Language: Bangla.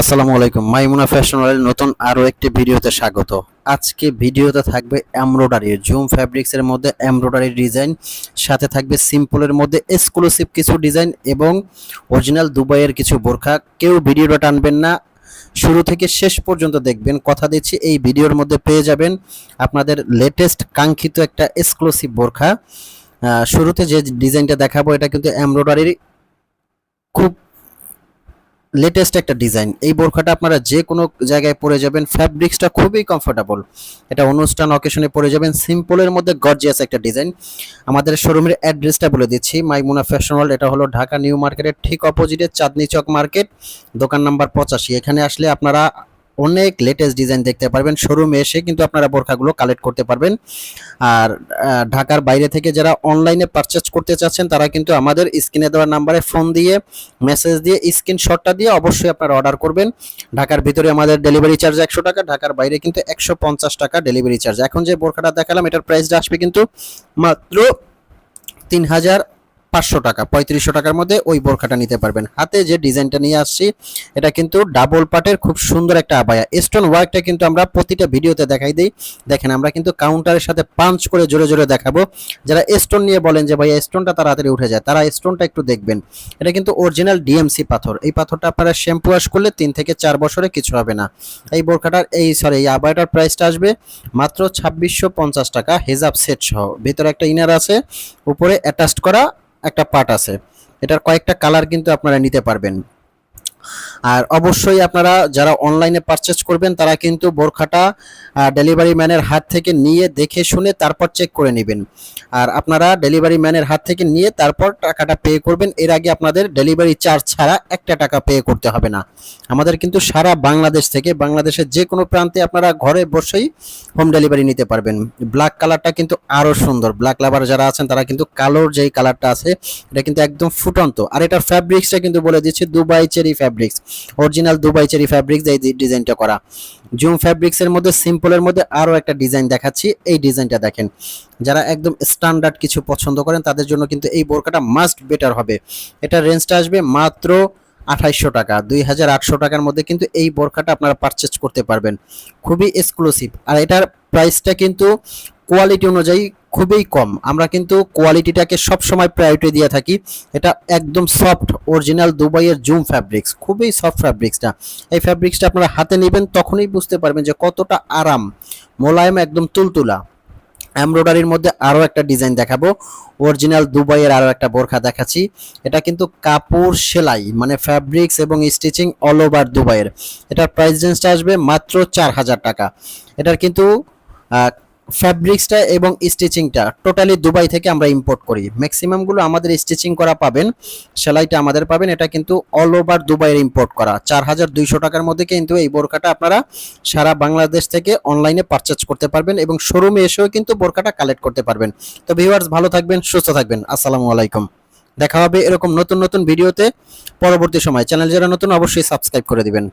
আসসালামু আলাইকুম। মাইমুনা ফ্যাশন ওয়ার্ল্ড নতুন আরও একটি ভিডিওতে স্বাগত। আজকে ভিডিওতে থাকবে এমব্রয়ডারি, জুম ফ্যাব্রিক্সের মধ্যে এমব্রয়ডারি ডিজাইন, সাথে থাকবে সিম্পলের মধ্যে এক্সক্লুসিভ কিছু ডিজাইন এবং অরিজিনাল দুবাইয়ের কিছু বোরখা। কেউ ভিডিওটা টানবেন না। শুরু থেকে শেষ পর্যন্ত দেখবেন। কথা দিচ্ছি, এই ভিডিওর মধ্যে পেয়ে যাবেন আপনাদের লেটেস্ট কাঙ্ক্ষিত একটা এক্সক্লুসিভ বোরখা। শুরুতে যে ডিজাইনটা দেখাবো, এটা কিন্তু এমব্রয়ডারির খুব লেটেস্ট একটা ডিজাইন এই বোরখাটা আপনারা যে কোনো জায়গায় পরে যাবেন ফ্যাব্রিক্সটা খুবই কমফোর্টেবল এটা অনুষ্ঠান অকেশনে পরে যাবেন সিম্পলের মধ্যে গর্জিয়াস একটা ডিজাইন আমাদের শোরুমের অ্যাড্রেসটা বলে দিচ্ছি, মাইমুনা ফ্যাশন ওয়ার্ল্ড এটা হলো ঢাকা নিউ মার্কেটের ঠিক অপোজিটে চাঁদনি চক মার্কেট দোকান নাম্বার পঁচাশি। এখানে আসলে আপনারা অনেক লেটেস্ট ডিজাইন দেখতে পারবেন। শোরুমে এসে কিন্তু আপনারা বোরখাগুলো কালেক্ট করতে পারবেন। আর ঢাকার বাইরে থেকে যারা অনলাইনে পারচেজ করতে চাচ্ছেন, তারা কিন্তু আমাদের স্ক্রিনে দেওয়া নাম্বারে ফোন দিয়ে মেসেজ দিয়ে স্ক্রিনশটটা দিয়ে অবশ্যই আপনারা অর্ডার করবেন। ঢাকার ভিতরে আমাদের ডেলিভারি চার্জ একশো টাকা, ঢাকার বাইরে কিন্তু একশো পঞ্চাশ টাকা ডেলিভারি চার্জ এখন যে বোরখাটা দেখালাম, এটার প্রাইসটা আসবে কিন্তু মাত্র তিন হাজার পাঁচশো টাকা, পঁয়ত্রিশশো টাকার মধ্যে ওই বোরখাটা নিতে পারবেন। হাতে যে ডিজাইনটা নিয়ে আসছি, এটা কিন্তু ডাবল পাটের খুব সুন্দর একটা আবায়া। স্টোন ওয়ার্কটা কিন্তু আমরা প্রতিটা ভিডিওতে দেখাই দিই। দেখেন, আমরা কিন্তু কাউন্টারের সাথে পাঞ্চ করে জোরে জোরে দেখাবো। যারা স্টোন নিয়ে বলেন যে ভাই স্টোনটা তাড়াতাড়ি উঠে যায়, তারা স্টোনটা একটু দেখবেন। এটা কিন্তু অরিজিনাল ডিএমসি পাথর। এই পাথরটা আপনারা শ্যাম্পু ওয়াশ করলে তিন থেকে চার বছরে কিছু হবে না। এই বোরখাটার, এই সরি এই আবায়াটার প্রাইসটা আসবে মাত্র ছাব্বিশশো টাকা, হেজাব সেট সহ। ভেতরে একটা ইনার আছে, উপরে অ্যাটাচড করা একটা পার্ট আছে। এটার কয়েকটা কালার কিন্তু আপনারা নিতে পারবেন। আর অবশ্যই আপনারা যারা অনলাইনে পারচেজ করবেন, তারা কিন্তু বোরখাটা ডেলিভারি ম্যানের হাত থেকে নিয়ে দেখে শুনে তারপর চেক করে নেবেন। আর আপনারা ডেলিভারি ম্যানের হাত থেকে নিয়ে তারপর টাকাটা পে করবেন। এর আগে আপনাদের ডেলিভারি চার্জ ছাড়া একটা টাকা পে করতে হবে না। আমাদের কিন্তু সারা বাংলাদেশ থেকে, বাংলাদেশের যে কোনো প্রান্তে আপনারা ঘরে বসেই হোম ডেলিভারি নিতে পারবেন। ব্ল্যাক কালারটা কিন্তু আরও সুন্দর। ব্ল্যাক লাভার যারা আছেন, তারা কিন্তু কালোর যেই কালারটা আছে, এটা কিন্তু একদম ফুটন্ত। আর এটার ফ্যাব্রিক্সটা কিন্তু বলে দিচ্ছি, Dubai cherry fabrics original Dubai cherry fabrics এই ডিজাইনটা করা। জুম ফ্যাব্রিক্সের মধ্যে সিম্পলের মধ্যে আরও একটা ডিজাইন দেখাচ্ছি। এই ডিজাইনটা দেখেন, যারা একদম স্ট্যান্ডার্ড কিছু পছন্দ করেন, তাদের জন্য কিন্তু এই বোরকাটা মাস্ট বেটার হবে। এটার রেঞ্জটা আসবে মাত্র আঠাইশশো টাকা। দুই হাজার আটশো টাকার মধ্যে কিন্তু এই বোরকাটা আপনারা পারচেজ করতে পারবেন। খুবই এক্সক্লুসিভ আর এটার প্রাইসটা কিন্তু কোয়ালিটি অনুযায়ী খুবই কম। আমরা কিন্তু কোয়ালিটিটাকে সব সময় প্রায়োরিটি দিয়ে থাকি। এটা একদম সফট অরিজিনাল দুবাইয়ের জুম ফ্যাব্রিক্স খুবই সফট ফ্যাব্রিক্সটা এই ফ্যাব্রিক্সটা আপনারা হাতে নেবেন, তখনই বুঝতে পারবেন যে কতটা আরাম। মোলায়েম একদম তুলতুলা। এমব্রয়ডারির মধ্যে আরও একটা ডিজাইন দেখাবো। অরিজিনাল দুবাইয়ের আরও একটা বোরখা দেখাচ্ছি। এটা কিন্তু কাপড় সেলাই মানে ফ্যাব্রিক্স এবং স্টিচিং অল ওভার দুবাইয়ের। এটার প্রাইস রেঞ্জটা আসবে মাত্র চার হাজার টাকা। এটার কিন্তু ফ্যাব্রিক্সটা এবং স্টিচিংটা টোটালি দুবাই থেকে আমরা ইম্পোর্ট করি। ম্যাক্সিমামগুলো আমাদের স্টিচিং করা পাবেন, সেলাইটা আমাদের পাবেন। এটা কিন্তু অল ওভার দুবাইয়ের ইম্পোর্ট করা। চার হাজার দুইশো টাকার মধ্যে কিন্তু এই বোরকাটা আপনারা সারা বাংলাদেশ থেকে অনলাইনে পারচেজ করতে পারবেন এবং শোরুমে এসেও কিন্তু বোরকাটা কালেক্ট করতে পারবেন। তো ভিউয়ার্স ভালো থাকবেন, সুস্থ থাকবেন। আসসালামু আলাইকুম। দেখা হবে এরকম নতুন নতুন ভিডিওতে পরবর্তী সময়। চ্যানেল যারা নতুন, অবশ্যই সাবস্ক্রাইব করে দিবেন।